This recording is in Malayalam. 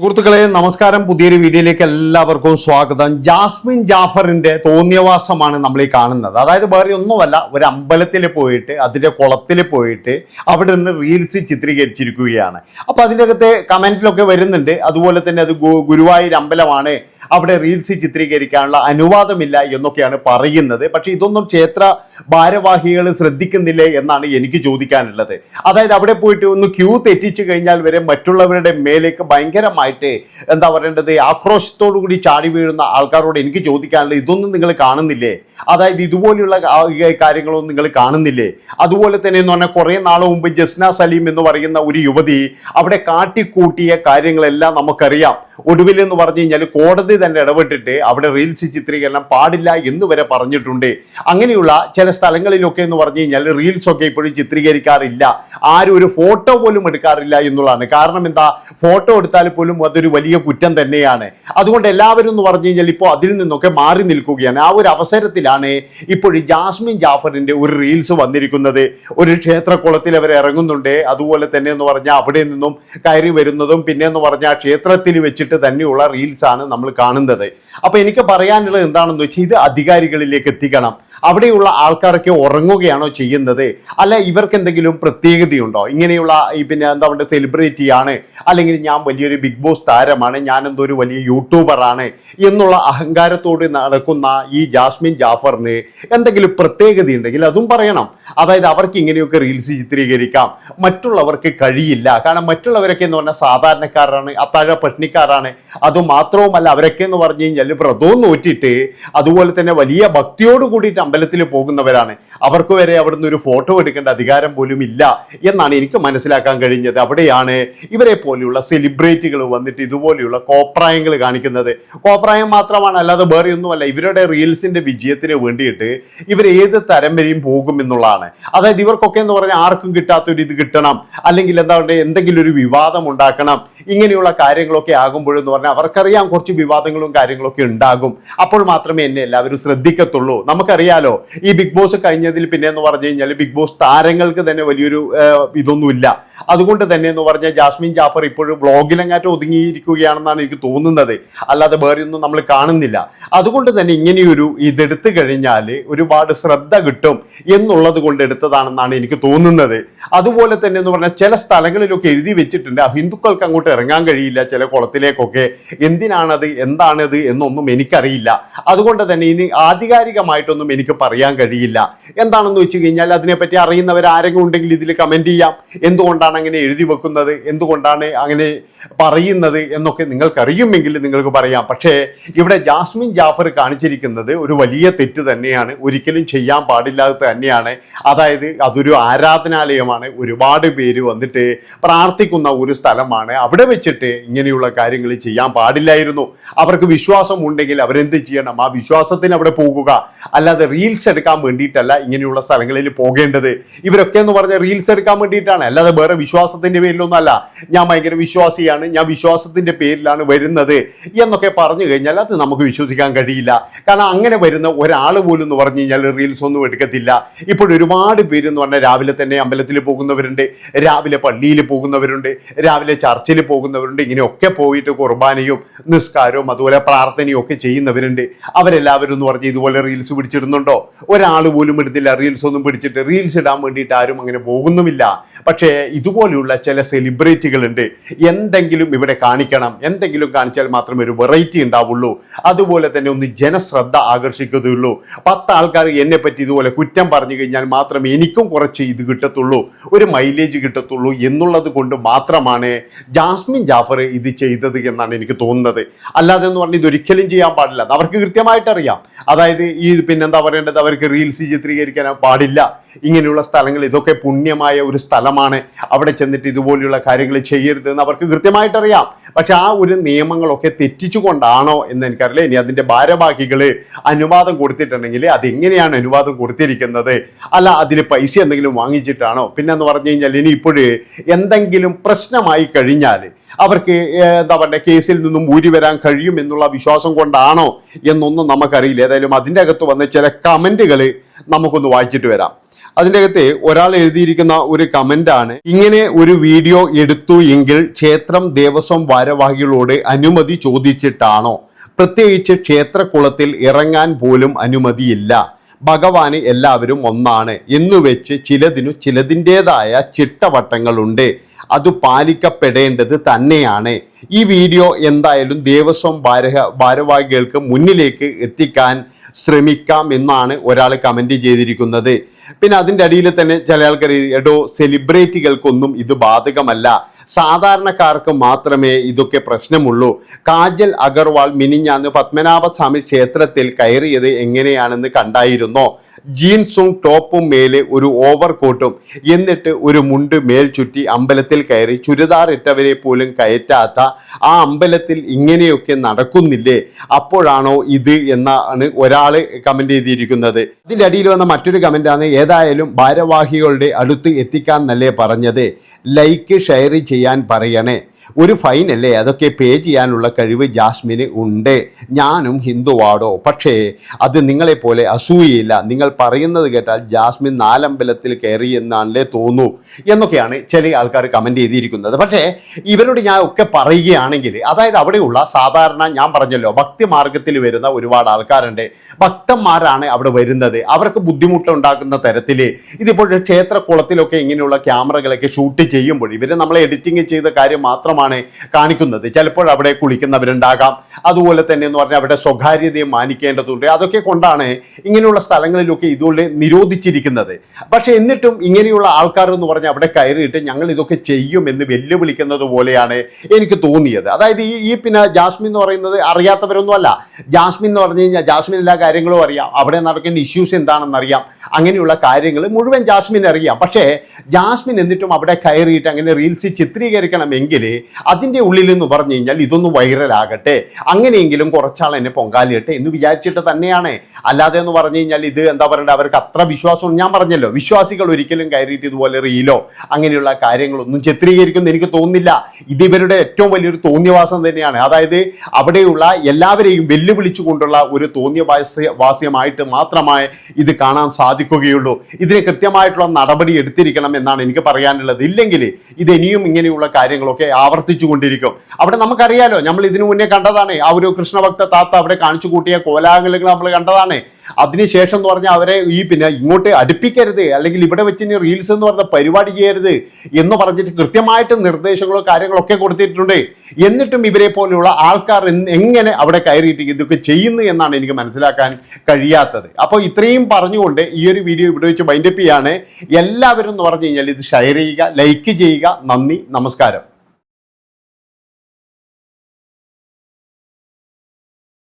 സുഹൃത്തുക്കളെ നമസ്കാരം. പുതിയൊരു വീഡിയോയിലേക്ക് എല്ലാവർക്കും സ്വാഗതം. ജാസ്മിൻ ജാഫറിന്റെ തോന്നിയവാസമാണ് നമ്മൾ ഈ കാണുന്നത്. അതായത് വേറെ ഒന്നുമല്ല ഒരു അമ്പലത്തിൽ പോയിട്ട് അതിന്റെ കുളത്തിൽ പോയിട്ട് അവിടെ നിന്ന് റീൽസ് ചിത്രീകരിച്ചിരിക്കുകയാണ്. അപ്പൊ അതിന്റെ അകത്തെ കമന്റിലൊക്കെ വരുന്നുണ്ട്. അതുപോലെ തന്നെ അത് ഗുരുവായൂർ അമ്പലമാണ് അവിടെ റീൽസ് ചിത്രീകരിക്കാനുള്ള അനുവാദമില്ല എന്നൊക്കെയാണ് പറയുന്നത്. പക്ഷെ ഇതൊന്നും ക്ഷേത്ര ഭാരവാഹികൾ ശ്രദ്ധിക്കുന്നില്ലേ എന്നാണ് എനിക്ക് ചോദിക്കാനുള്ളത്. അതായത് അവിടെ പോയിട്ട് ഒന്ന് ക്യൂ തെറ്റിച്ചു കഴിഞ്ഞാൽ വരെ മറ്റുള്ളവരുടെ മേലേക്ക് ഭയങ്കരമായിട്ട് എന്താ പറയേണ്ടത് ആക്രോശത്തോടു കൂടി ചാടി വീഴുന്ന ആൾക്കാരോട് എനിക്ക് ചോദിക്കാനുള്ളത് ഇതൊന്നും നിങ്ങൾ കാണുന്നില്ലേ? അതായത് ഇതുപോലെയുള്ള കാര്യങ്ങളൊന്നും നിങ്ങൾ കാണുന്നില്ലേ? അതുപോലെ തന്നെ എന്ന് പറഞ്ഞാൽ കുറേ നാൾ മുമ്പ് ജസ്ന സലീം എന്ന് പറയുന്ന ഒരു യുവതി അവിടെ കാട്ടിക്കൂട്ടിയ കാര്യങ്ങളെല്ലാം നമുക്കറിയാം. ഒടുവിൽ എന്ന് പറഞ്ഞു കഴിഞ്ഞാൽ കോടതി തന്നെ ഇടപെട്ടിട്ട് അവിടെ റീൽസ് ചിത്രീകരണം പാടില്ല എന്ന് വരെ പറഞ്ഞിട്ടുണ്ട്. അങ്ങനെയുള്ള ചില സ്ഥലങ്ങളിലൊക്കെ എന്ന് പറഞ്ഞു കഴിഞ്ഞാൽ റീൽസ് ഒക്കെ ഇപ്പോഴും ചിത്രീകരിക്കാറില്ല. ആരും ഒരു ഫോട്ടോ പോലും എടുക്കാറില്ല എന്നുള്ളതാണ്. കാരണം എന്താ? ഫോട്ടോ എടുത്താൽ പോലും അതൊരു വലിയ കുറ്റം തന്നെയാണ്. അതുകൊണ്ട് എല്ലാവരും എന്ന് പറഞ്ഞു കഴിഞ്ഞാൽ ഇപ്പോൾ അതിൽ നിന്നൊക്കെ മാറി നിൽക്കുകയാണ്. ആ ഒരു അവസരത്തിലാണ് ഇപ്പോൾ ജാസ്മിൻ ജാഫറിന്റെ ഒരു റീൽസ് വന്നിരിക്കുന്നത്. ഒരു ക്ഷേത്രക്കുളത്തിൽ അവർ ഇറങ്ങുന്നുണ്ട്. അതുപോലെ തന്നെ എന്ന് പറഞ്ഞാൽ അവിടെ നിന്നും കയറി വരുന്നതും പിന്നെ എന്ന് പറഞ്ഞാൽ ക്ഷേത്രത്തിൽ വെച്ചിട്ട് തന്നെയുള്ള റീൽസാണ് നമ്മൾ കാണുന്നത്. അപ്പൊ എനിക്ക് പറയാനുള്ളത് എന്താണെന്ന് വെച്ചാൽ ഇത് അധികാരികളിലേക്ക് എത്തിക്കണം. അവിടെയുള്ള ആൾക്കാരൊക്കെ ഉറങ്ങുകയാണോ ചെയ്യുന്നത്? അല്ല ഇവർക്ക് എന്തെങ്കിലും പ്രത്യേകതയുണ്ടോ? ഇങ്ങനെയുള്ള ഈ പിന്നെ എന്താ പറയുക സെലിബ്രിറ്റിയാണ് അല്ലെങ്കിൽ ഞാൻ വലിയൊരു ബിഗ് ബോസ് താരമാണ് ഞാൻ എന്തോ ഒരു വലിയ യൂട്യൂബറാണ് എന്നുള്ള അഹങ്കാരത്തോട് നടക്കുന്ന ഈ ജാസ്മിൻ ജാഫറിന് എന്തെങ്കിലും പ്രത്യേകത ഉണ്ടെങ്കിൽ അതും പറയണം. അതായത് അവർക്ക് ഇങ്ങനെയൊക്കെ റീൽസ് ചിത്രീകരിക്കാം. മറ്റുള്ളവർക്ക് കഴിയില്ല. കാരണം മറ്റുള്ളവരൊക്കെ എന്ന് പറഞ്ഞാൽ സാധാരണക്കാരാണ് അത്താഴ പട്ടിണിക്കാരാണ് അത് മാത്രവുമല്ല അവരൊക്കെ എന്ന് പറഞ്ഞു കഴിഞ്ഞാൽ വ്രതവും നോറ്റിട്ട് അതുപോലെ തന്നെ വലിയ ഭക്തിയോട് കൂടിയിട്ട് അമ്പലത്തിൽ പോകുന്നവരാണ്. അവർക്ക് വരെ അവിടുന്ന് ഒരു ഫോട്ടോ എടുക്കേണ്ട അധികാരം പോലും ഇല്ല എന്നാണ് എനിക്ക് മനസ്സിലാക്കാൻ കഴിഞ്ഞത്. അവിടെയാണ് ഇവരെ പോലെയുള്ള സെലിബ്രിറ്റികൾ വന്നിട്ട് ഇതുപോലെയുള്ള കോപ്രായങ്ങൾ കാണിക്കുന്നത്. കോപ്രായം മാത്രമാണ് അല്ലാതെ വേറെ ഒന്നുമല്ല. ഇവരുടെ റീൽസിന്റെ വിജയത്തിന് വേണ്ടിയിട്ട് ഇവർ ഏത് തരം വരെയും പോകും എന്നുള്ളതാണ്. അതായത് ഇവർക്കൊക്കെ എന്ന് പറഞ്ഞാൽ ആർക്കും കിട്ടാത്ത ഒരു ഇത് കിട്ടണം. അല്ലെങ്കിൽ എന്താ പറയുക എന്തെങ്കിലും ഒരു വിവാദം ഉണ്ടാക്കണം. ഇങ്ങനെയുള്ള കാര്യങ്ങളൊക്കെ ആകുമ്പോഴെന്ന് പറഞ്ഞാൽ അവർക്കറിയാം കുറച്ച് വിവാദങ്ങളും കാര്യങ്ങളൊക്കെ ഉണ്ടാകും. അപ്പോൾ മാത്രമേ എന്നെ എല്ലാവരും ശ്രദ്ധിക്കത്തുള്ളൂ. നമുക്കറിയാലോ ഈ ബിഗ് ബോസ് കഴിഞ്ഞതിൽ പിന്നെ എന്ന് പറഞ്ഞു കഴിഞ്ഞാൽ ബിഗ് ബോസ് താരങ്ങൾക്ക് തന്നെ വലിയൊരു ഇതൊന്നുമില്ല. അതുകൊണ്ട് തന്നെ എന്ന് പറഞ്ഞാൽ ജാസ്മിൻ ജാഫർ ഇപ്പോഴും ബ്ലോഗിലെങ്ങാറ്റം ഒതുങ്ങിയിരിക്കുകയാണെന്നാണ് എനിക്ക് തോന്നുന്നത്. അല്ലാതെ വേറെ ഒന്നും നമ്മൾ കാണുന്നില്ല. അതുകൊണ്ട് തന്നെ ഇങ്ങനെയൊരു ഇതെടുത്തു കഴിഞ്ഞാൽ ഒരുപാട് ശ്രദ്ധ കിട്ടും എന്നുള്ളത് കൊണ്ട് എടുത്തതാണെന്നാണ് എനിക്ക് തോന്നുന്നത്. അതുപോലെ തന്നെ എന്ന് പറഞ്ഞാൽ ചില സ്ഥലങ്ങളിലൊക്കെ എഴുതി വെച്ചിട്ടുണ്ട്. ആ ഹിന്ദുക്കൾക്ക് അങ്ങോട്ട് ഇറങ്ങാൻ കഴിയില്ല ചില കുളത്തിലേക്കൊക്കെ. എന്തിനാണത്? എന്താണത്? എന്നൊന്നും എനിക്കറിയില്ല. അതുകൊണ്ട് തന്നെ ഇനി ആധികാരികമായിട്ടൊന്നും എനിക്ക് പറയാൻ കഴിയില്ല. എന്താണെന്ന് വെച്ച് കഴിഞ്ഞാൽ അതിനെപ്പറ്റി അറിയുന്നവർ ആരെങ്കിലും ഉണ്ടെങ്കിൽ ഇതിൽ കമന്റ് ചെയ്യാം. എന്തുകൊണ്ടാണ് അങ്ങനെ എഴുതി വെക്കുന്നത്? എന്തുകൊണ്ടാണ് അങ്ങനെ പറയുന്നത് എന്നൊക്കെ നിങ്ങൾക്കറിയുമെങ്കിൽ നിങ്ങൾക്ക് പറയാം. പക്ഷേ ഇവിടെ ജാസ്മിൻ ജാഫർ കാണിച്ചിരിക്കുന്നത് ഒരു വലിയ തെറ്റ് തന്നെയാണ്. ഒരിക്കലും ചെയ്യാൻ പാടില്ലാത്തത് തന്നെയാണ്. അതായത് അതൊരു ആരാധനാലയമാണ്. ഒരുപാട് പേര് വന്നിട്ട് പ്രാർത്ഥിക്കുന്ന ഒരു സ്ഥലമാണ്. അവിടെ വെച്ചിട്ട് ഇങ്ങനെയുള്ള കാര്യങ്ങൾ ചെയ്യാൻ പാടില്ലായിരുന്നു. അവർക്ക് വിശ്വാസം ഉണ്ടെങ്കിൽ അവരെന്ത് ചെയ്യണം? ആ വിശ്വാസത്തിന് അവിടെ പോകുക. അല്ലാതെ റീൽസ് എടുക്കാൻ വേണ്ടിയിട്ടല്ല ഇങ്ങനെയുള്ള സ്ഥലങ്ങളിൽ പോകേണ്ടത്. ഇവരൊക്കെ എന്ന് പറഞ്ഞാൽ റീൽസ് എടുക്കാൻ വേണ്ടിയിട്ടാണ്. അല്ലാതെ വേറെ വിശ്വാസത്തിന്റെ പേരിലൊന്നും അല്ല ഞാൻ ഭയങ്കര വിശ്വാസിയാണ്. ഞാൻ വിശ്വാസത്തിന്റെ പേരിലാണ് വരുന്നത് എന്നൊക്കെ പറഞ്ഞു കഴിഞ്ഞാൽ അത് നമുക്ക് വിശ്വസിക്കാൻ കഴിയില്ല. കാരണം അങ്ങനെ വരുന്ന ഒരാൾ പോലും എന്ന് പറഞ്ഞു കഴിഞ്ഞാൽ റീൽസ് ഒന്നും എടുക്കത്തില്ല. ഇപ്പോൾ ഒരുപാട് പേര് എന്ന് പറഞ്ഞാൽ രാവിലെ തന്നെ അമ്പലത്തിൽ പോകുന്നവരുണ്ട് രാവിലെ പള്ളിയിൽ പോകുന്നവരുണ്ട് രാവിലെ ചർച്ചിൽ പോകുന്നവരുണ്ട് ഇങ്ങനെയൊക്കെ പോയിട്ട് കുർബാനയും നിസ്കാരവും അതുപോലെ പ്രാർത്ഥനയും ഒക്കെ ചെയ്യുന്നവരുണ്ട്. അവരെല്ലാവരും എന്ന് പറഞ്ഞ് ഇതുപോലെ റീൽസ് പിടിച്ചിടുന്നുണ്ടോ? ഒരാൾ പോലും എടുത്തില്ല റീൽസ് ഒന്നും പിടിച്ചിട്ട് റീൽസ് ഇടാൻ വേണ്ടിയിട്ട് ആരും അങ്ങനെ പോകുന്നുമില്ല. പക്ഷേ ഇതുപോലെയുള്ള ചില സെലിബ്രിറ്റികളുണ്ട് എന്തെങ്കിലും ഇവിടെ കാണിക്കണം എന്തെങ്കിലും കാണിച്ചാൽ മാത്രമേ ഒരു വെറൈറ്റി ഉണ്ടാവുള്ളൂ. അതുപോലെ തന്നെ ഒന്ന് ജനശ്രദ്ധ ആകർഷിക്കത്തുള്ളൂ പത്ത് ആൾക്കാർ എന്നെ പറ്റി ഇതുപോലെ കുറ്റം പറഞ്ഞു കഴിഞ്ഞാൽ മാത്രമേ എനിക്കും കുറച്ച് ഇത് കിട്ടത്തുള്ളൂ ഒരു മൈലേജ് കിട്ടത്തുള്ളൂ എന്നുള്ളത് കൊണ്ട് മാത്രമാണ് ജാസ്മിൻ ജാഫർ ഇത് ചെയ്തത് എന്നാണ് എനിക്ക് തോന്നുന്നത്. അല്ലാതെ എന്ന് പറഞ്ഞാൽ ഇതൊരിക്കലും ചെയ്യാൻ പാടില്ല. അവർക്ക് കൃത്യമായിട്ട് അറിയാം അതായത് ഈ പിന്നെന്താ പറയേണ്ടത്? അവർക്ക് റീൽസ് ചിത്രീകരിക്കാൻ പാടില്ല. ഇങ്ങനെയുള്ള സ്ഥലങ്ങൾ ഇതൊക്കെ പുണ്യമായ ഒരു സ്ഥലമാണ്. അവിടെ ചെന്നിട്ട് ഇതുപോലെയുള്ള കാര്യങ്ങൾ ചെയ്യരുത് എന്ന് അവർക്ക് കൃത്യമായിട്ടറിയാം. പക്ഷെ ആ ഒരു നിയമങ്ങളൊക്കെ തെറ്റിച്ചുകൊണ്ടാണോ എന്ന് എനിക്കറിയില്ല. ഇനി അതിന്റെ ഭാരവാഹികൾ അനുവാദം കൊടുത്തിട്ടുണ്ടെങ്കിൽ അതെങ്ങനെയാണ് അനുവാദം കൊടുത്തിരിക്കുന്നത്? അല്ല അതിൽ പൈസ എന്തെങ്കിലും വാങ്ങിച്ചിട്ടാണോ? പിന്നെ എന്ന് പറഞ്ഞു കഴിഞ്ഞാൽ ഇനി ഇപ്പോഴ് എന്തെങ്കിലും പ്രശ്നമായി കഴിഞ്ഞാൽ അവർക്ക് എന്താ പറയുക കേസിൽ നിന്നും ഊരി വരാൻ കഴിയും എന്നുള്ള വിശ്വാസം കൊണ്ടാണോ എന്നൊന്നും നമുക്കറിയില്ല. ഏതായാലും അതിന്റെ അകത്ത് വന്ന ചില കമന്റുകൾ നമുക്കൊന്ന് വായിച്ചിട്ട് വരാം. അതിന്റെ അകത്ത് ഒരാൾ എഴുതിയിരിക്കുന്ന ഒരു കമന്റ് ആണ്. ഇങ്ങനെ ഒരു വീഡിയോ എടുത്തു എങ്കിൽ ക്ഷേത്രം ദേവസ്വം ഭാരവാഹികളോട് അനുമതി ചോദിച്ചിട്ടാണോ? പ്രത്യേകിച്ച് ക്ഷേത്രക്കുളത്തിൽ ഇറങ്ങാൻ പോലും അനുമതിയില്ല. ഭഗവാന് എല്ലാവരും ഒന്നാണ്. എന്നുവെച്ച് ചിലതിനു ചിലതിന്റെതായ ചിട്ടവട്ടങ്ങളുണ്ട്. അത് പാലിക്കപ്പെടേണ്ടത് തന്നെയാണ്. ഈ വീഡിയോ എന്തായാലും ദേവസ്വം ഭാര ഭാരവാഹികൾക്ക് മുന്നിലേക്ക് എത്തിക്കാൻ ശ്രമിക്കാം എന്നാണ് ഒരാൾ കമന്റ് ചെയ്തിരിക്കുന്നത്. പിന്നെ അതിന്റെ അടിയിൽ തന്നെ ചില ആൾക്കാർ എടോ സെലിബ്രിറ്റികൾക്കൊന്നും ഇത് ബാധകമല്ല. സാധാരണക്കാർക്ക് മാത്രമേ ഇതൊക്കെ പ്രശ്നമുള്ളൂ. കാജൽ അഗർവാൾ മിനിഞ്ഞാന്ന് പത്മനാഭസ്വാമി ക്ഷേത്രത്തിൽ കയറിയത് എങ്ങനെയാണെന്ന് കണ്ടായിരുന്നോ? ജീൻസും ടോപ്പും മേലെ ഒരു ഓവർ കോട്ടും. എന്നിട്ട് ഒരു മുണ്ട് മേൽ ചുറ്റി അമ്പലത്തിൽ കയറി ചുരിദാർ ഇട്ടവരെ പോലും കയറ്റാത്ത ആ അമ്പലത്തിൽ ഇങ്ങനെയൊക്കെ നടക്കുന്നില്ലേ? അപ്പോഴാണോ ഇത് എന്നാണ് ഒരാൾ കമന്റ് ചെയ്തിരിക്കുന്നത്. ഇതിന്റെ അടിയിൽ വന്ന മറ്റൊരു കമന്റാണ് ഏതായാലും ഭാരവാഹികളുടെ അടുത്ത് എത്തിക്കാൻ നല്ലേ പറഞ്ഞത്. ലൈക്ക് ഷെയർ ചെയ്യാൻ പറയണേ. ഒരു ഫൈൻ അല്ലേ? അതൊക്കെ പേ ചെയ്യാനുള്ള കഴിവ് ജാസ്മിന് ഉണ്ട്. ഞാനും ഹിന്ദുവാടോ. പക്ഷേ അത് നിങ്ങളെപ്പോലെ അസൂയയില്ല. നിങ്ങൾ പറയുന്നത് കേട്ടാൽ ജാസ്മിൻ നാലമ്പലത്തിൽ കയറി എന്നാണല്ലേ തോന്നൂ എന്നൊക്കെയാണ് ചില ആൾക്കാർ കമന്റ് ചെയ്തിരിക്കുന്നത്. പക്ഷേ ഇവരോട് ഞാൻ ഒക്കെ പറയുകയാണെങ്കിൽ അതായത് അവിടെയുള്ള സാധാരണ ഞാൻ പറഞ്ഞല്ലോ ഭക്തി മാർഗത്തിൽ വരുന്ന ഒരുപാട് ആൾക്കാരുണ്ട്. ഭക്തന്മാരാണ് അവിടെ വരുന്നത്. അവർക്ക് ബുദ്ധിമുട്ടുണ്ടാക്കുന്ന തരത്തിൽ ഇതിപ്പോൾ ക്ഷേത്രക്കുളത്തിലൊക്കെ ഇങ്ങനെയുള്ള ക്യാമറകളൊക്കെ ഷൂട്ട് ചെയ്യുമ്പോൾ ഇവർ നമ്മളെ എഡിറ്റിംഗ് ചെയ്ത കാര്യം മാത്രമാണ് കാണിക്കുന്നത്. ചിലപ്പോൾ അവിടെ കുളിക്കുന്നവരുണ്ടാകാം. അതുപോലെ തന്നെ എന്ന് പറഞ്ഞാൽ അവിടെ സ്വകാര്യതയെ മാനിക്കേണ്ടതുണ്ട്. അതൊക്കെ കൊണ്ടാണ് ഇങ്ങനെയുള്ള സ്ഥലങ്ങളിലൊക്കെ ഇതുകൊണ്ട് നിരോധിച്ചിരിക്കുന്നത്. പക്ഷെ എന്നിട്ടും ഇങ്ങനെയുള്ള ആൾക്കാർ എന്ന് പറഞ്ഞാൽ അവിടെ കയറിയിട്ട് ഞങ്ങൾ ഇതൊക്കെ ചെയ്യും എന്ന് വെല്ലുവിളിക്കുന്നത് പോലെയാണ് എനിക്ക് തോന്നിയത്. അതായത് ഈ ഈ പിന്നെ ജാസ്മിൻ എന്ന് പറയുന്നത് അറിയാത്തവരൊന്നുമല്ല. ജാസ്മിൻ എന്ന് പറഞ്ഞു കഴിഞ്ഞാൽ ജാസ്മിൻ എല്ലാ കാര്യങ്ങളും അറിയാം. അവിടെ നടക്കുന്ന ഇഷ്യൂസ് എന്താണെന്ന് അറിയാം അങ്ങനെയുള്ള കാര്യങ്ങൾ മുഴുവൻ ജാസ്മിൻ അറിയാം. പക്ഷേ ജാസ്മിൻ എന്നിട്ടും അവിടെ കയറിയിട്ട് അങ്ങനെ റീൽസ് ചിത്രീകരിക്കണമെങ്കിൽ അതിന്റെ ഉള്ളിൽ എന്ന് പറഞ്ഞു കഴിഞ്ഞാൽ ഇതൊന്ന് വൈറലാകട്ടെ അങ്ങനെയെങ്കിലും കുറച്ചാൾ എന്നെ പൊങ്കാലിയട്ടെ എന്ന് വിചാരിച്ചിട്ട് തന്നെയാണ്. അല്ലാതെ എന്ന് പറഞ്ഞു കഴിഞ്ഞാൽ ഇത് എന്താ പറയണ്ടത് അവർക്ക് അത്ര വിശ്വാസം ഞാൻ പറഞ്ഞല്ലോ വിശ്വാസികൾ ഒരിക്കലും കയറിയിട്ട് ഇതുപോലെ റീലോ അങ്ങനെയുള്ള കാര്യങ്ങളൊന്നും ചിത്രീകരിക്കുമെന്ന് എനിക്ക് തോന്നുന്നില്ല. ഇത് ഇവരുടെ ഏറ്റവും വലിയൊരു തോന്നിയവാസം തന്നെയാണ്. അതായത് അവിടെയുള്ള എല്ലാവരെയും വെല്ലുവിളിച്ചുകൊണ്ടുള്ള ഒരു തോന്നിയവാസ്യമായിട്ട് മാത്രമേ ഇത് കാണാൻ സാധിക്കുകയുള്ളൂ ഇതിന് കൃത്യമായിട്ടുള്ള നടപടി എടുത്തിരിക്കണം എന്നാണ് എനിക്ക് പറയാനുള്ളത്. ഇല്ലെങ്കിൽ ഇത് ഇനിയും ഇങ്ങനെയുള്ള കാര്യങ്ങളൊക്കെ ആവർത്തിച്ചു കൊണ്ടിരിക്കും. അവിടെ നമുക്കറിയാലോ നമ്മൾ ഇതിനു മുന്നേ കണ്ടതാണ്. ആ ഒരു കൃഷ്ണഭക്ത താത്ത അവിടെ കാണിച്ചു കൂട്ടിയ കോലാഹലങ്ങൾ നമ്മൾ കണ്ടതാണ്. അതിനുശേഷം എന്ന് പറഞ്ഞാൽ അവരെ ഈ പിന്നെ ഇങ്ങോട്ട് അടുപ്പിക്കരുത് അല്ലെങ്കിൽ ഇവിടെ വെച്ച് ഇനി റീൽസ് എന്ന് പറഞ്ഞ പരിപാടി ചെയ്യരുത് എന്ന് പറഞ്ഞിട്ട് കൃത്യമായിട്ട് നിർദ്ദേശങ്ങളോ കാര്യങ്ങളൊക്കെ കൊടുത്തിട്ടുണ്ട്. എന്നിട്ടും ഇവരെ പോലെയുള്ള ആൾക്കാർ എങ്ങനെ അവിടെ കയറിയിട്ട് ഇതൊക്കെ ചെയ്യുന്നു എന്നാണ് എനിക്ക് മനസ്സിലാക്കാൻ കഴിയാത്തത്. അപ്പോൾ ഇത്രയും പറഞ്ഞുകൊണ്ട് ഈ ഒരു വീഡിയോ ഇവിടെ വെച്ച് വൈൻഡപ്പ് ചെയ്യാണ്. എല്ലാവരും എന്ന് പറഞ്ഞു കഴിഞ്ഞാൽ ഇത് ഷെയർ ചെയ്യുക ലൈക്ക് ചെയ്യുക. നന്ദി നമസ്കാരം.